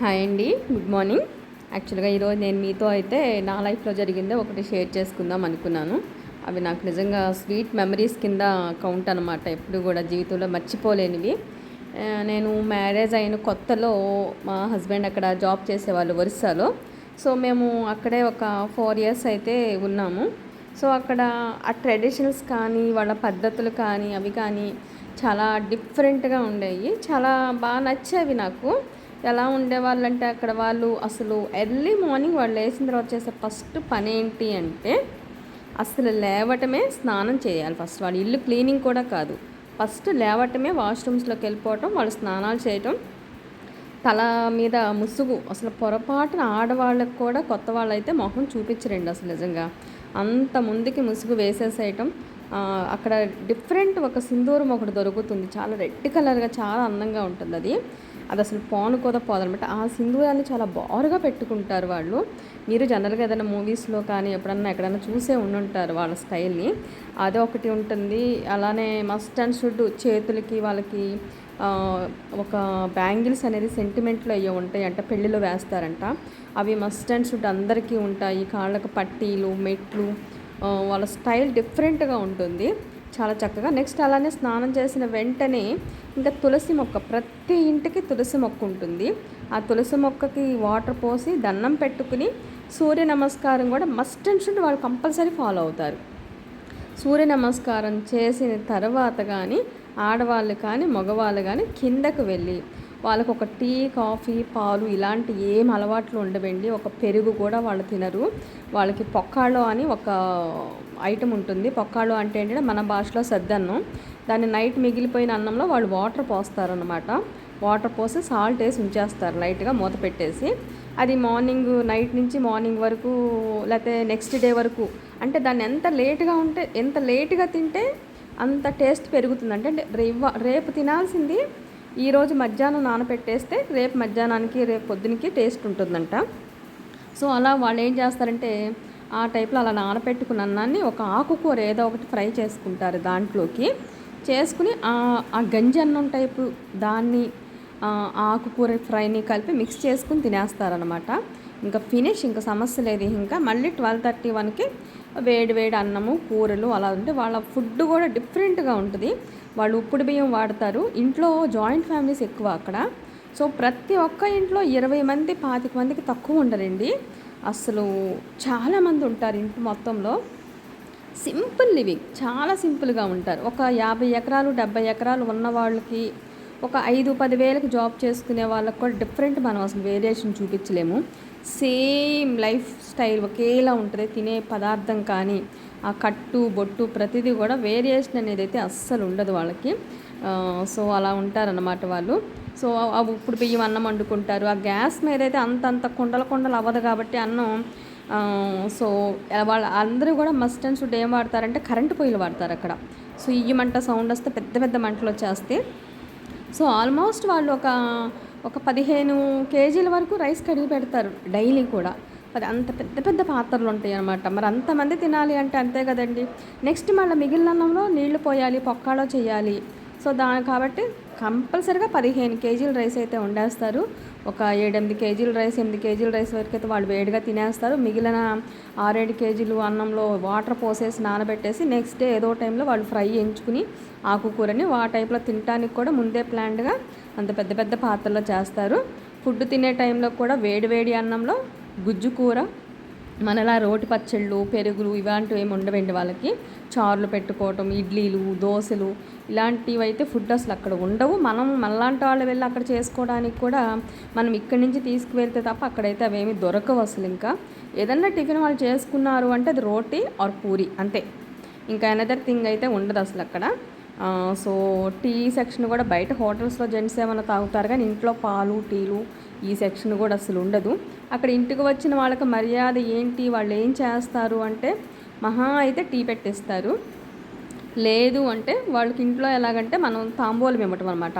Hi అండి good morning. యాక్చువల్గా ఈరోజు నేను మీతో అయితే నా లైఫ్లో జరిగిందే ఒకటి షేర్ చేసుకుందాం అనుకున్నాను. అవి నాకు నిజంగా స్వీట్ మెమరీస్ కింద కౌంట్ అనమాట ఎప్పుడు కూడా జీవితంలో మర్చిపోలేనివి. నేను మ్యారేజ్ అయిన కొత్తలో మా హస్బెండ్ అక్కడ జాబ్ చేసేవాళ్ళు ఒరిస్సాలో. సో మేము అక్కడే ఒక ఫోర్ ఇయర్స్ అయితే ఉన్నాము. సో అక్కడ ఆ ట్రెడిషనల్స్ కానీ వాళ్ళ పద్ధతులు కానీ అవి కానీ చాలా డిఫరెంట్గా ఉండేవి చాలా బాగా నచ్చేవి నాకు. ఎలా ఉండేవాళ్ళంటే అక్కడ వాళ్ళు అసలు ఎర్లీ మార్నింగ్ వాళ్ళు లేచిన తర్వాత చేసే ఫస్ట్ పని ఏంటి అంటే అసలు లేవటమే స్నానం చేయాలి ఫస్ట్. వాళ్ళు ఇల్లు క్లీనింగ్ కూడా కాదు. ఫస్ట్ లేవటమే వాష్రూమ్స్లోకి వెళ్ళిపోవటం వాళ్ళు స్నానాలు చేయటం తల మీద ముసుగు అసలు పొరపాటున ఆడవాళ్ళకు కూడా కొత్త వాళ్ళైతే మొహం చూపించరండి అసలు నిజంగా. అంత ముందుకి ముసుగు వేసేసేయటం అక్కడ డిఫరెంట్ ఒక సింధూరం ఒకటి దొరుకుతుంది. చాలా రెడ్ కలర్గా చాలా అందంగా ఉంటుంది అది. అది అసలు పోను కూడా పోదనమాట. ఆ సింధూరాన్ని చాలా బారుగా పెట్టుకుంటారు వాళ్ళు. మీరు జనరల్గా ఏదైనా మూవీస్లో కానీ ఎప్పుడన్నా ఎక్కడైనా చూసే ఉండుంటారు వాళ్ళ స్టైల్ని. అదే ఒకటి ఉంటుంది. అలానే మస్ట్ అండ్ షుడ్ చేతులకి వాళ్ళకి ఒక బ్యాంగిల్స్ అనేది సెంటిమెంట్లో అయ్యో ఉంటాయి అంటే పెళ్ళిలో వేస్తారంట. అవి మస్ట్ అండ్ షుడ్ అందరికీ ఉంటాయి. కాళ్ళకు పట్టీలు మెట్లు వాళ్ళ స్టైల్ డిఫరెంట్గా ఉంటుంది. చాలా చక్కగా. నెక్స్ట్ అలానే స్నానం చేసిన వెంటనే ఇంకా తులసి మొక్క ప్రతి ఇంటికి తులసి మొక్క ఉంటుంది. ఆ తులసి మొక్కకి వాటర్ పోసి దండం పెట్టుకుని సూర్య నమస్కారం కూడా మస్ట్ అండ్ షుడ్ వాళ్ళు కంపల్సరీ ఫాలో అవుతారు. సూర్య నమస్కారం చేసిన తర్వాత కానీ ఆడవాళ్ళు కానీ మగవాళ్ళు కానీ కిందకు వెళ్ళి వాళ్ళకు ఒక టీ కాఫీ పాలు ఇలాంటి ఏం అలవాట్లు ఉండవండి. ఒక పెరుగు కూడా వాళ్ళు తినరు. వాళ్ళకి పొక్కాళ్ళు అని ఒక ఐటమ్ ఉంటుంది. పొక్కాళ్ళు అంటే ఏంటంటే మన భాషలో సద్దన్నం. దాన్ని నైట్ మిగిలిపోయిన అన్నంలో వాళ్ళు వాటర్ పోస్తారనమాట వాటర్ పోసి సాల్ట్ వేసి ఉంచేస్తారు లైట్గా మూత పెట్టేసి. అది మార్నింగ్ నైట్ నుంచి మార్నింగ్ వరకు లేకపోతే నెక్స్ట్ డే వరకు అంటే దాన్ని ఎంత లేట్గా ఉంటే ఎంత లేట్గా తింటే అంత టేస్ట్ పెరుగుతుంది. అంటే రేపు రేపు తినాల్సింది ఈరోజు మధ్యాహ్నం నానబెట్టేస్తే రేపు మధ్యాహ్నానికి రేపు పొద్దునకి టేస్ట్ ఉంటుందంట. సో అలా వాళ్ళు ఏం చేస్తారంటే ఆ టైప్లో అలా నానబెట్టుకున్న అన్నాన్ని ఒక ఆకుకూర ఏదో ఒకటి ఫ్రై చేసుకుంటారు దాంట్లోకి. చేసుకుని ఆ గంజి అన్నం టైపు దాన్ని ఆకుకూర ఫ్రైని కలిపి మిక్స్ చేసుకుని తినేస్తారనమాట ఇంకా ఫినిష్ ఇంకా సమస్య లేదు. ఇంకా మళ్ళీ ట్వెల్వ్ థర్టీ వన్కి వేడి వేడి అన్నము కూరలు అలా ఉంటే వాళ్ళ ఫుడ్ కూడా డిఫరెంట్గా ఉంటుంది. వాళ్ళు ఉప్పుడు బియ్యం వాడతారు. ఇంట్లో జాయింట్ ఫ్యామిలీస్ ఎక్కువ అక్కడ. సో ప్రతి ఒక్క ఇంట్లో ఇరవై మంది పాతిక మందికి తక్కువ ఉండరండి. అసలు చాలామంది ఉంటారు ఇంటి మొత్తంలో. సింపుల్ లివింగ్ చాలా సింపుల్గా ఉంటారు. ఒక యాభై ఎకరాలు డెబ్బై ఎకరాలు ఉన్న వాళ్ళకి ఒక ఐదు పదివేలకు జాబ్ చేసుకునే వాళ్ళకి కూడా డిఫరెంట్ మనం అసలు వేరియేషన్ చూపించలేము. సేమ్ లైఫ్ స్టైల్ ఒకేలా ఉంటుంది. తినే పదార్థం కానీ ఆ కట్టు బొట్టు ప్రతిదీ కూడా వేరియేషన్ అనేది అయితే అస్సలు ఉండదు వాళ్ళకి. సో అలా ఉంటారన్నమాట వాళ్ళు. సో ఇప్పుడు బియ్యం అన్నం వండుకుంటారు. ఆ గ్యాస్ మీద అయితే అంత అంత కుండల కుండలు అవ్వదు కాబట్టి అన్నం సో వాళ్ళ అందరూ కూడా మస్ట్ అండ్ షుడ్ ఏం వాడతారంటే కరెంటు పొయ్యిలు వాడతారు అక్కడ. సో ఇయ్యి మంట సౌండ్ వస్తే పెద్ద పెద్ద మంటలు వచ్చేస్తే. సో ఆల్మోస్ట్ వాళ్ళు ఒక ఒక పదిహేను కేజీల వరకు రైస్ కడిగి పెడతారు డైలీ కూడా. అది అంత పెద్ద పెద్ద పాత్రలు ఉంటాయి అన్నమాట. మరి అంతమంది తినాలి అంటే అంతే కదండి. నెక్స్ట్ మళ్ళీ మిగిలిన అన్నంలో నీళ్ళు పోయాలి పొక్కాలో చేయాలి. సో దా కాబట్టి కంపల్సరిగా పదిహేను కేజీల రైస్ అయితే వండేస్తారు. ఒక ఏడెనిమిది కేజీల రైస్ ఎనిమిది కేజీల రైస్ వరకు అయితే వాళ్ళు వేడిగా తినేస్తారు. మిగిలిన ఆరేడు కేజీలు అన్నంలో వాటర్ పోసేసి నానబెట్టేసి నెక్స్ట్ డే ఏదో టైంలో వాళ్ళు ఫ్రై ఎంచుకుని ఆకుకూరని ఆ టైప్లో తినడానికి కూడా ముందే ప్లాన్డ్గా అంత పెద్ద పెద్ద పాత్రలో చేస్తారు. ఫుడ్ తినే టైంలో కూడా వేడి వేడి అన్నంలో గుజ్జు కూర మనలా రోటి పచ్చళ్ళు పెరుగులు ఇలాంటివి ఏమి ఉండవండి వాళ్ళకి. చారులు పెట్టుకోవటం ఇడ్లీలు దోశలు ఇలాంటివి అయితే ఫుడ్ అసలు అక్కడ ఉండవు. మనం మనలాంటి వాళ్ళు వెళ్ళి అక్కడ చేసుకోవడానికి కూడా మనం ఇక్కడి నుంచి తీసుకువెళ్తే తప్ప అక్కడైతే అవేమి దొరకవు అసలు ఇంకా. ఏదన్నా టిఫిన్ వాళ్ళు చేసుకున్నారు అంటే అది రోటీ ఆర్ పూరి అంతే. ఇంకా ఎనదర్ థింగ్ అయితే ఉండదు అసలు అక్కడ. సో టీ సెక్షన్ కూడా బయట హోటల్స్లో జెంట్స్ ఏమైనా తాగుతారు కానీ ఇంట్లో పాలు టీలు ఈ సెక్షన్ కూడా అసలు ఉండదు. అక్కడ ఇంటికి వచ్చిన వాళ్ళకి మర్యాద ఏంటి? వాళ్ళు ఏం చేస్తారు అంటే మహా అయితే టీ పెట్టిస్తారు. లేదు అంటే వాళ్ళకి ఇంట్లో ఎలాగంటే మనం తాంబూలం ఇవ్వటం అనమాట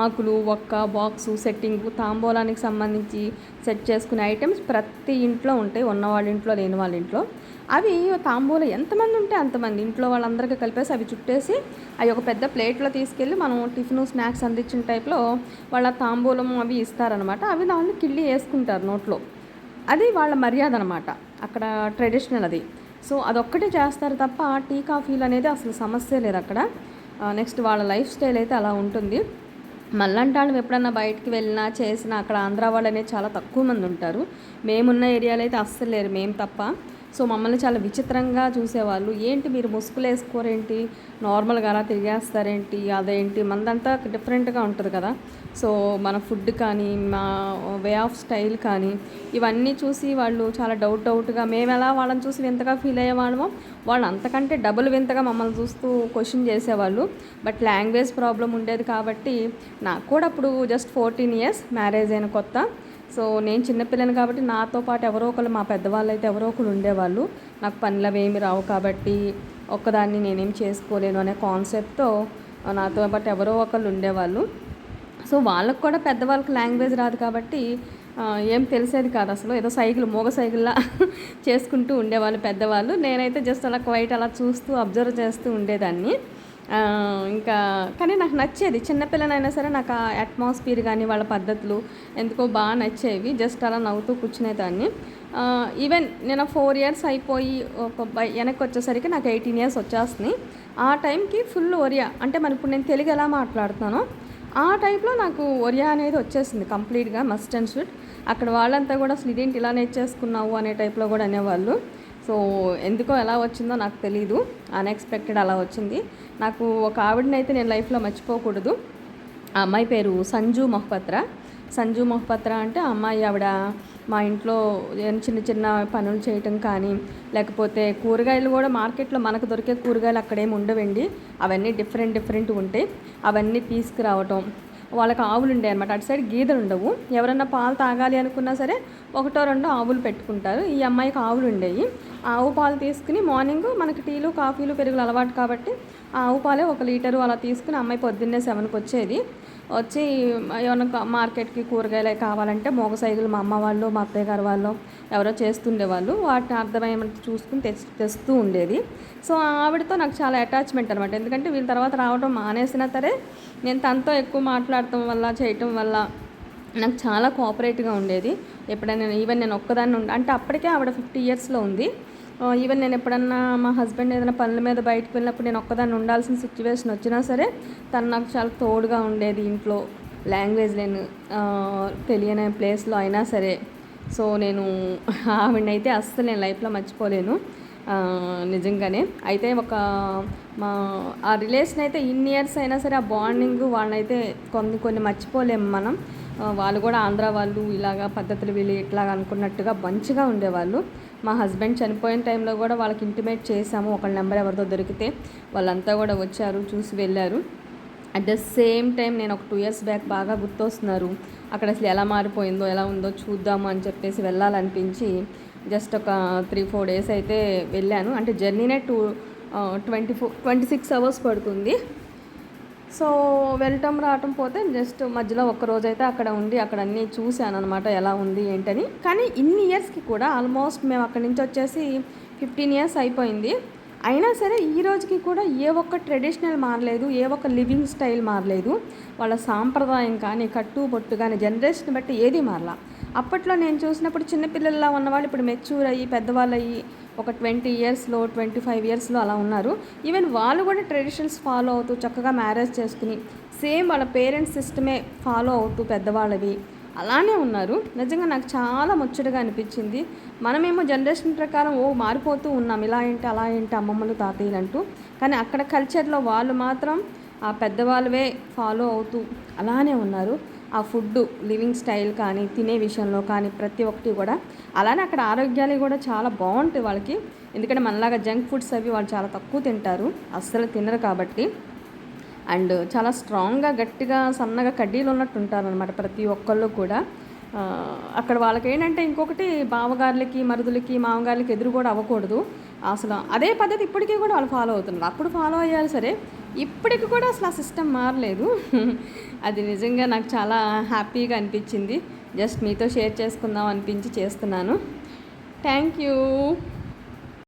ఆకులు ఒక్క బాక్సు సెట్టింగ్ తాంబూలానికి సంబంధించి సెట్ చేసుకునే ఐటమ్స్ ప్రతి ఇంట్లో ఉంటాయి. ఉన్న వాళ్ళ ఇంట్లో లేని వాళ్ళ ఇంట్లో అవి తాంబూలం ఎంతమంది ఉంటే అంతమంది. ఇంట్లో వాళ్ళందరికీ కలిపేసి అవి చుట్టేసి అవి ఒక పెద్ద ప్లేట్లో తీసుకెళ్ళి మనం టిఫిన్ స్నాక్స్ అందించిన టైప్లో వాళ్ళ తాంబూలం అవి ఇస్తారనమాట. అవి దాన్ని కిళ్ళి వేసుకుంటారు నోట్లో. అది వాళ్ళ మర్యాద అనమాట. అక్కడ ట్రెడిషనల్ అది. సో అదొక్కటే చేస్తారు తప్ప టీ కాఫీలు అనేది అసలు సమస్య లేదు అక్కడ. నెక్స్ట్ వాళ్ళ లైఫ్ స్టైల్ అయితే అలా ఉంటుంది. మళ్ళంటి వాళ్ళు ఎప్పుడన్నా బయటికి వెళ్ళినా చేసినా అక్కడ ఆంధ్ర వాళ్ళు అనేది చాలా తక్కువ మంది ఉంటారు. మేమున్న ఏరియాలో అయితే అస్సలు లేరు. మేము తప్ప సో మమ్మల్ని చాలా విచిత్రంగా చూసేవాళ్ళు. ఏంటి మీరు ముసుగులు వేసుకోరేంటి? నార్మల్గా అలా తిరిగేస్తారేంటి? అదేంటి? మనదంతా డిఫరెంట్గా ఉంటుంది కదా. సో మన ఫుడ్ కానీ మా వే ఆఫ్ స్టైల్ కానీ ఇవన్నీ చూసి వాళ్ళు చాలా డౌట్ డౌట్గా మేము ఎలా వాళ్ళని చూసి వింతగా ఫీల్ అయ్యేవాళ్ళమో వాళ్ళు అంతకంటే డబుల్ వింతగా మమ్మల్ని చూస్తూ క్వశ్చన్ చేసేవాళ్ళు. బట్ లాంగ్వేజ్ ప్రాబ్లం ఉండేది కాబట్టి నాకు కూడా అప్పుడు జస్ట్ ఫోర్టీన్ ఇయర్స్ మ్యారేజ్ అయిన కొత్త. సో నేను చిన్నపిల్లని కాబట్టి నాతో పాటు ఎవరో ఒకరు మా పెద్దవాళ్ళు అయితే ఎవరో ఒకరు ఉండేవాళ్ళు. నాకు పనులు అవి ఏమి రావు కాబట్టి ఒక్కదాన్ని నేనేం చేసుకోలేను అనే కాన్సెప్ట్తో నాతో పాటు ఎవరో ఒకళ్ళు ఉండేవాళ్ళు. సో వాళ్ళకు కూడా పెద్దవాళ్ళకి లాంగ్వేజ్ రాదు కాబట్టి ఏం తెలిసేది కాదు అసలు. ఏదో సైకిల్ మోగ సైకిల్లా చేసుకుంటూ ఉండేవాళ్ళు పెద్దవాళ్ళు. నేనైతే జస్ట్ అలా క్వైట్ అలా చూస్తూ అబ్జర్వ్ చేస్తూ ఉండేదాన్ని. ఇంకా కానీ నాకు నచ్చేది. చిన్నపిల్లనైనా సరే నాకు ఆ అట్మాస్ఫియర్ కానీ వాళ్ళ పద్ధతులు ఎందుకో బాగా నచ్చేవి. జస్ట్ అలా నవ్వుతూ కూర్చునేదాన్ని. ఈవెన్ నేను ఫోర్ ఇయర్స్ అయిపోయి ఒక వెనక్కి వచ్చేసరికి నాకు ఎయిటీన్ ఇయర్స్ వచ్చేస్తున్నాయి ఆ టైంకి ఫుల్ ఒరియా అంటే మరి ఇప్పుడు నేను తెలుగు ఎలా మాట్లాడుతాను ఆ టైంలో నాకు ఒరియా అనేది వచ్చేసింది కంప్లీట్గా మస్ట్ అండ్ షుడ్ అక్కడ వాళ్ళంతా కూడా అసలు ఇదేంటి ఇలా నేర్చేసుకున్నావు అనే టైప్లో కూడా అనేవాళ్ళు. సో ఎందుకో ఎలా వచ్చిందో నాకు తెలీదు. అన్ఎక్స్పెక్టెడ్ అలా వచ్చింది. నాకు ఒక ఆవిడనైతే నేను లైఫ్లో మర్చిపోకూడదు. ఆ అమ్మాయి పేరు సంజు మొహపత్ర. సంజు మొహపత్ర అంటే అమ్మాయి ఆవిడ మా ఇంట్లో చిన్న చిన్న పనులు చేయటం కానీ లేకపోతే కూరగాయలు కూడా మార్కెట్లో మనకు దొరికే కూరగాయలు అక్కడేమి ఉండవండి. అవన్నీ డిఫరెంట్ డిఫరెంట్ ఉంటాయి. అవన్నీ తీసుకురావటం వాళ్ళకి ఆవులు ఉండే అనమాట అటు సైడ్ గీదలు ఉండవు. ఎవరన్నా పాలు తాగాలి అనుకున్నా సరే ఒకటో రెండో ఆవులు పెట్టుకుంటారు. ఈ అమ్మాయికి ఆవులు ఉండేవి ఆవు పాలు తీసుకుని మార్నింగ్ మనకి టీలు కాఫీలు పెరుగులు అలవాటు కాబట్టి ఆవు పాలే ఒక లీటరు అలా తీసుకుని అమ్మాయి పొద్దున్నే సెవెన్కి వచ్చేది. వచ్చి ఏమైనా మార్కెట్కి కూరగాయలు కావాలంటే మోగ సైజులు మా అమ్మ వాళ్ళు మా అత్తయ్య గారు వాళ్ళు ఎవరో చేస్తుండేవాళ్ళు వాటిని అర్థమయ్యేమంటే చూసుకుని తెచ్చి తెస్తూ ఉండేది. సో ఆవిడతో నాకు చాలా అటాచ్మెంట్ అనమాట ఎందుకంటే వీళ్ళ తర్వాత రావడం మానేసినా సరే నేను తనతో ఎక్కువ మాట్లాడటం వల్ల చేయటం వల్ల నాకు చాలా కోఆపరేటివ్గా ఉండేది. ఎప్పుడైనా ఈవెన్ నేను ఒక్కదాన్ని ఉండ అంటే అప్పటికే ఆవిడ ఫిఫ్టీ ఇయర్స్లో ఉంది. ఈవెన్ నేను ఎప్పుడన్నా మా హస్బెండ్ ఏదైనా పనుల మీద బయటకు వెళ్ళినప్పుడు నేను ఒక్కదాన్ని ఉండాల్సిన సిచ్యువేషన్ వచ్చినా సరే తను నాకు చాలా తోడుగా ఉండేది ఇంట్లో. లాంగ్వేజ్ నేను తెలియని ప్లేస్లో అయినా సరే. సో నేను ఆవిడనైతే అస్సలు నేను లైఫ్లో మర్చిపోలేను. నిజంగానే. అయితే ఒక మా ఆ రిలేషన్ అయితే ఇన్ని ఇయర్స్ అయినా సరే ఆ బాండింగ్ వాళ్ళనైతే కొన్ని కొన్ని మర్చిపోలేము మనం. వాళ్ళు కూడా ఆంధ్ర వాళ్ళు ఇలాగా పద్ధతులు వీళ్ళు ఇట్లా అనుకున్నట్టుగా మంచిగా ఉండేవాళ్ళు. మా హస్బెండ్ చనిపోయిన టైంలో కూడా వాళ్ళకి ఇంటిమేట్ చేశాము. ఒకళ్ళ నెంబర్ ఎవరితో దొరికితే వాళ్ళంతా కూడా వచ్చారు చూసి వెళ్ళారు. అట్ ద సేమ్ టైం నేను ఒక టూ ఇయర్స్ బ్యాక్ బాగా గుర్తొస్తున్నారు. అక్కడ అసలు ఎలా మారిపోయిందో ఎలా ఉందో చూద్దాము అని చెప్పేసి వెళ్ళాలనిపించి జస్ట్ ఒక త్రీ ఫోర్ డేస్ అయితే వెళ్ళాను. అంటే జర్నీనే two twenty four twenty six hours పడుతుంది. సో వెళ్ళటం రావటం పోతే జస్ట్ మధ్యలో ఒక రోజు అయితే అక్కడ ఉండి అక్కడ అన్నీ చూశాను అనమాట ఎలా ఉంది ఏంటని. కానీ ఇన్ని ఇయర్స్కి కూడా ఆల్మోస్ట్ మేము అక్కడి నుంచి వచ్చేసి ఫిఫ్టీన్ ఇయర్స్ అయిపోయింది. అయినా సరే ఈ రోజుకి కూడా ఏ ఒక్క ట్రెడిషనల్ మారలేదు ఏ ఒక్క లివింగ్ స్టైల్ మారలేదు. వాళ్ళ సాంప్రదాయం కానీ కట్టు పొట్టు కానీ జనరేషన్ బట్టి ఏది మారలా. అప్పట్లో నేను చూసినప్పుడు చిన్నపిల్లల్లా ఉన్నవాళ్ళు ఇప్పుడు మెచ్యూర్ అయ్యి పెద్దవాళ్ళు అయ్యి ఒక ట్వంటీ ఇయర్స్లో ట్వంటీ ఫైవ్ ఇయర్స్లో అలా ఉన్నారు. ఈవెన్ వాళ్ళు కూడా ట్రెడిషన్స్ ఫాలో అవుతూ చక్కగా మ్యారేజ్ చేసుకుని సేమ్ వాళ్ళ పేరెంట్స్ సిస్టమే ఫాలో అవుతూ పెద్దవాళ్ళవి. అలానే ఉన్నారు. నిజంగా నాకు చాలా ముచ్చటగా అనిపించింది. మనమేమో జనరేషన్ ప్రకారం ఓ మారిపోతూ ఉన్నాం. ఇలా ఏంటి అలా ఏంటి అమ్మమ్మలు తాతయ్యలు అంటూ. కానీ అక్కడ కల్చర్లో వాళ్ళు మాత్రం ఆ పెద్దవాళ్ళవే ఫాలో అవుతూ అలానే ఉన్నారు. ఆ ఫుడ్ లివింగ్ స్టైల్ కానీ తినే విషయంలో కానీ ప్రతి ఒక్కటి కూడా అలానే అక్కడ ఆరోగ్యాలు కూడా చాలా బాగుంటాయి వాళ్ళకి. ఎందుకంటే మనలాగా జంక్ ఫుడ్స్ అవి వాళ్ళు చాలా తక్కువ తింటారు. అస్సలు తినరు కాబట్టి. అండ్ చాలా స్ట్రాంగ్గా గట్టిగా సన్నగా కడ్డీలు ఉన్నట్టు ఉంటారనమాట ప్రతి ఒక్కళ్ళు కూడా. అక్కడ వాళ్ళకి ఏంటంటే ఇంకొకటి బావగారులకి మరుదులకి మామగారులకి ఎదురు కూడా అవ్వకూడదు. అసలు అదే పద్ధతి ఇప్పటికీ కూడా వాళ్ళు ఫాలో అవుతున్నారు. అప్పుడు ఫాలో అయ్యారు సరే. ఇప్పటికి కూడా అసలు ఆ సిస్టమ్ మారలేదు. అది నిజంగా నాకు చాలా హ్యాపీగా అనిపించింది. జస్ట్ మీతో షేర్ చేసుకుందాం అనిపించి చేస్తున్నాను. Thank you.